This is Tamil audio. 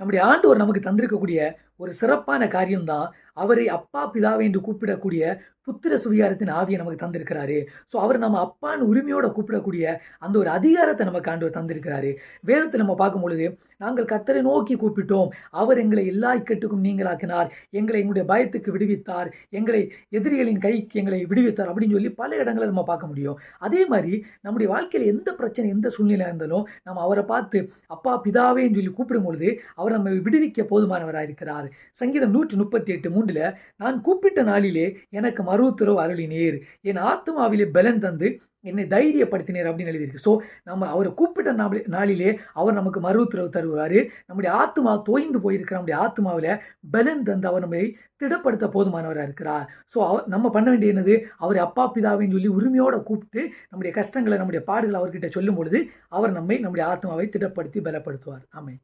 நம்முடைய ஆண்டவர் நமக்கு தந்திருக்கக்கூடிய ஒரு சிறப்பான காரியம்தான் அவரை அப்பா பிதாவை என்று கூப்பிடக்கூடிய புத்திர சுவிகாரத்தின் ஆவியை நமக்கு தந்திருக்கிறாரு. ஸோ அவர் நம்ம அப்பான்னு உரிமையோட கூப்பிடக்கூடிய அந்த ஒரு அதிகாரத்தை நமக்கு ஆண்டவர் தந்திருக்கிறாரு. வேதத்தை நம்ம பார்க்கும் பொழுது நாங்கள் கத்தரை நோக்கி கூப்பிட்டோம். அவர் எங்களை எல்லா இக்கட்டுக்கும் நீங்களாக்கினார். எங்களை எங்களுடைய பயத்துக்கு விடுவித்தார். எங்களை எதிரிகளின் கைக்கு எங்களை விடுவித்தார் அப்படின்னு சொல்லி பல இடங்களை நம்ம பார்க்க முடியும். அதே மாதிரி நம்முடைய வாழ்க்கையில் எந்த பிரச்சனை எந்த சூழ்நிலை இருந்தாலும் நம்ம அவரை பார்த்து அப்பா பிதாவேன்னு சொல்லி கூப்பிடும் பொழுது அவர் நம்ம விடுவிக்க போதுமானவராக இருக்கிறார் சங்கீதம் நூற்றி முப்பத்தி எட்டு மூன்றில் நான் கூப்பிட்ட நாளிலே எனக்கு மருவுத்துறவு அருளினீர். என் ஆத்மாவிலே பலன் தந்து என்னை தைரியப்படுத்தினீர் அப்படின்னு எழுதியிருக்கு. ஸோ நம்ம அவரை கூப்பிட்ட நாளி நாளிலே அவர் நமக்கு மருவுத்துறவு தருவார். நம்முடைய ஆத்மா தோய்ந்து போயிருக்கிற நம்முடைய ஆத்மாவில் பலன் தந்து அவர் நம்மை திடப்படுத்த போதுமானவராக இருக்கிறார். ஸோ அவர் நம்ம பண்ண வேண்டிய என்னது? அவர் அப்பா பிதாவின்னு சொல்லி உரிமையோடு கூப்பிட்டு நம்முடைய கஷ்டங்களை நம்முடைய பாடுகளை அவர்கிட்ட சொல்லும் பொழுது அவர் நம்மை நம்முடைய ஆத்மாவை திடப்படுத்தி பலப்படுத்துவார். ஆமை